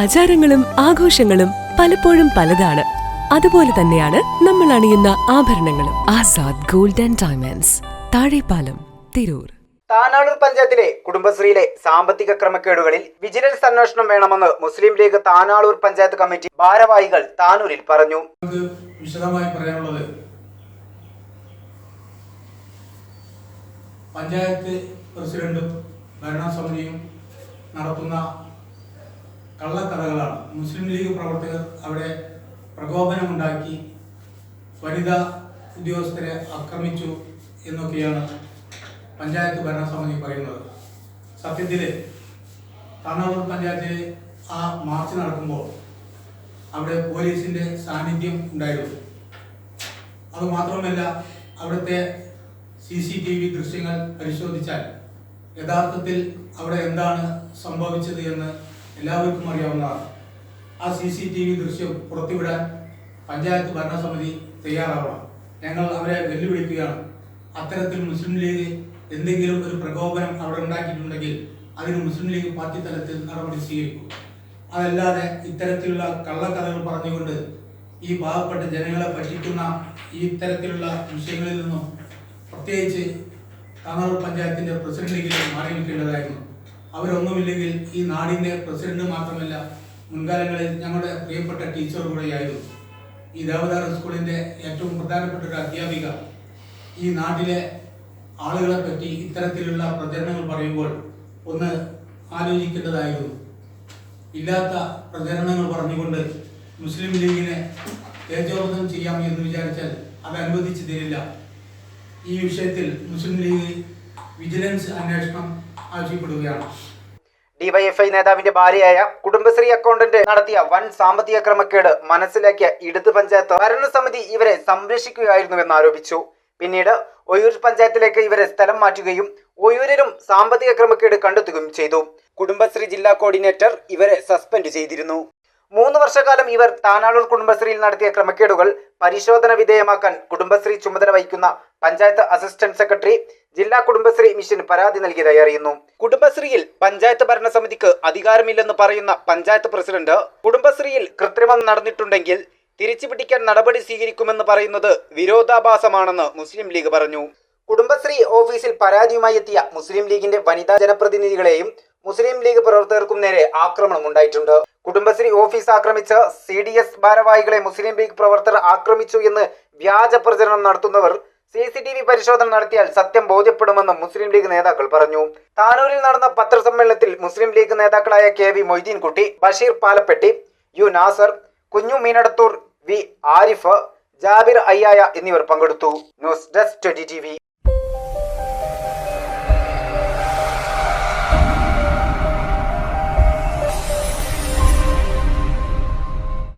ആചാരങ്ങളും ആഘോഷങ്ങളും പലപ്പോഴും പലതാണ്. അതുപോലെ തന്നെയാണ് നമ്മൾ അണിയുന്ന ആഭരണങ്ങളും. Azad golden and diamonds. Thazhepalam Tirur. Tanalur പഞ്ചായത്തിലെ കുടുംബശ്രീയിലെ സാമ്പത്തിക ക്രമക്കേടുകളിൽ വിജിലൻസ് അന്വേഷണം വേണമെന്ന് മുസ്ലിം ലീഗ് താനാളൂർ പഞ്ചായത്ത് കമ്മിറ്റി ഭാരവാഹികൾ താനൂരിൽ പറഞ്ഞു. വിശദമായി പറയാനുള്ളത് പഞ്ചായത്ത് പ്രസിഡന്റും ഭരണസമിതിയും നടത്തുന്ന കള്ളക്കഥകളാണ്. മുസ്ലിം ലീഗ് പ്രവർത്തകർ അവിടെ പ്രകോപനമുണ്ടാക്കി വനിതാ ഉദ്യോഗസ്ഥരെ ആക്രമിച്ചു എന്നൊക്കെയാണ് പഞ്ചായത്ത് ഭരണസമിതി പറയുന്നത്. സത്യത്തിൽ താണാവൂർ പഞ്ചായത്തിലെ ആ മാർച്ച് നടക്കുമ്പോൾ അവിടെ പോലീസിന്റെ സാന്നിധ്യം ഉണ്ടായിരുന്നു. അത് മാത്രമല്ല അവിടുത്തെ സി സി ടി വി ദൃശ്യങ്ങൾ പരിശോധിച്ചാൽ യഥാർത്ഥത്തിൽ അവിടെ എന്താണ് സംഭവിച്ചത് എന്ന് എല്ലാവർക്കും അറിയാവുന്ന ആ സി സി ടി വി ദൃശ്യം പുറത്തുവിടാൻ പഞ്ചായത്ത് ഭരണസമിതി തയ്യാറാവണം. ഞങ്ങൾ അവരെ വെല്ലുവിളിക്കുകയാണ്. അത്തരത്തിൽ മുസ്ലിം ലീഗ് എന്തെങ്കിലും ഒരു പ്രകോപനം അവിടെ ഉണ്ടാക്കിയിട്ടുണ്ടെങ്കിൽ അതിന് മുസ്ലിം ലീഗ് പാർട്ടി തലത്തിൽ നടപടി സ്വീകരിക്കും. അതല്ലാതെ ഇത്തരത്തിലുള്ള കള്ളക്കഥകൾ പറഞ്ഞുകൊണ്ട് ഈ പാവപ്പെട്ട ജനങ്ങളെ പറ്റിക്കുന്ന ഈ ഇത്തരത്തിലുള്ള വിഷയങ്ങളിൽ നിന്നും പ്രത്യേകിച്ച് താനാളൂർ പഞ്ചായത്തിന്റെ പ്രസിഡന്റിലേക്ക് മാറി നിൽക്കേണ്ടതായിരുന്നു. അവരൊന്നുമില്ലെങ്കിൽ ഈ നാടിന്റെ പ്രസിഡന്റ് മാത്രമല്ല മുൻകാലങ്ങളിൽ ഞങ്ങളുടെ പ്രിയപ്പെട്ട ടീച്ചർ കൂടെയായിരുന്നു. ഈ ദേവദാർ സ്കൂളിന്റെ ഏറ്റവും പ്രധാനപ്പെട്ട ഒരു അധ്യാപിക. ഈ നാട്ടിലെ ആളുകളെ പറ്റി ഇത്തരത്തിലുള്ള പ്രചരണങ്ങൾ പറയുമ്പോൾ ഒന്ന് ആലോചിക്കേണ്ടതായിരുന്നു. ഇല്ലാത്ത പ്രചരണങ്ങൾ പറഞ്ഞുകൊണ്ട് മുസ്ലിം ലീഗിനെ തേജോവധം ചെയ്യാം എന്ന് വിചാരിച്ചാൽ അത് അനുവദിച്ചു തരില്ല ഈ വിഷയത്തിൽ മുസ്ലിം ലീഗ് വിജിലൻസ് അന്വേഷണം ആവശ്യപ്പെടുകയാണ്. ഡിവൈഎഫ്ഐ നേതാവിന്റെ ഭാര്യയായ കുടുംബശ്രീ അക്കൗണ്ടന്റ് നടത്തിയ വൻ സാമ്പത്തിക ക്രമക്കേട് മനസ്സിലാക്കിയ ഇടത് പഞ്ചായത്ത് ഭരണസമിതി ഇവരെ സംരക്ഷിക്കുകയായിരുന്നുവെന്ന് ആരോപിച്ചു. പിന്നീട് ഒയൂർ പഞ്ചായത്തിലേക്ക് ഇവരെ സ്ഥലം മാറ്റുകയും ഒയൂരിലും സാമ്പത്തിക ക്രമക്കേട് കണ്ടെത്തുകയും ചെയ്തു. കുടുംബശ്രീ ജില്ലാ കോർഡിനേറ്റർ ഇവരെ സസ്പെൻഡ് ചെയ്തിരുന്നു. മൂന്ന് വർഷക്കാലം ഇവർ താനാളൂർ കുടുംബശ്രീയിൽ നടത്തിയ ക്രമക്കേടുകൾ പരിശോധന വിധേയമാക്കാൻ കുടുംബശ്രീ ചുമതല വഹിക്കുന്ന പഞ്ചായത്ത് അസിസ്റ്റന്റ് സെക്രട്ടറി ജില്ലാ കുടുംബശ്രീ മിഷൻ പരാതി നൽകിയതായി അറിയുന്നു കുടുംബശ്രീയിൽ പഞ്ചായത്ത് ഭരണസമിതിക്ക് അധികാരമില്ലെന്ന് പറയുന്ന പഞ്ചായത്ത് പ്രസിഡന്റ് കുടുംബശ്രീയിൽ കൃത്രിമം നടന്നിട്ടുണ്ടെങ്കിൽ തിരിച്ചുപിടിക്കാൻ നടപടി സ്വീകരിക്കുമെന്ന് പറയുന്നത് വിരോധാഭാസമാണെന്ന് മുസ്ലിം ലീഗ് പറഞ്ഞു. കുടുംബശ്രീ ഓഫീസിൽ പരാതിയുമായി എത്തിയ മുസ്ലിം ലീഗിന്റെ വനിതാ ജനപ്രതിനിധികളെയും മുസ്ലിം ലീഗ് പ്രവർത്തകർക്കും നേരെ ആക്രമണം ഉണ്ടായിട്ടുണ്ട്. കുടുംബശ്രീ ഓഫീസ് ആക്രമിച്ച് സി ഡി എസ് ഭാരവാഹികളെ മുസ്ലിം ലീഗ് പ്രവർത്തകർ ആക്രമിച്ചു എന്ന് വ്യാജ പ്രചരണം നടത്തുന്നവർ സി സി ടി വി പരിശോധന നടത്തിയാൽ സത്യം ബോധ്യപ്പെടുമെന്ന് മുസ്ലിം ലീഗ് നേതാക്കൾ പറഞ്ഞു. താനൂരിൽ നടന്ന പത്രസമ്മേളനത്തിൽ മുസ്ലിം ലീഗ് നേതാക്കളായ K V Moideenkutty Basheer Palappetty U Nasar Kunju Meenadathur V Arif Jabir അയ്യായ എന്നിവർ പങ്കെടുത്തു. News desk twenty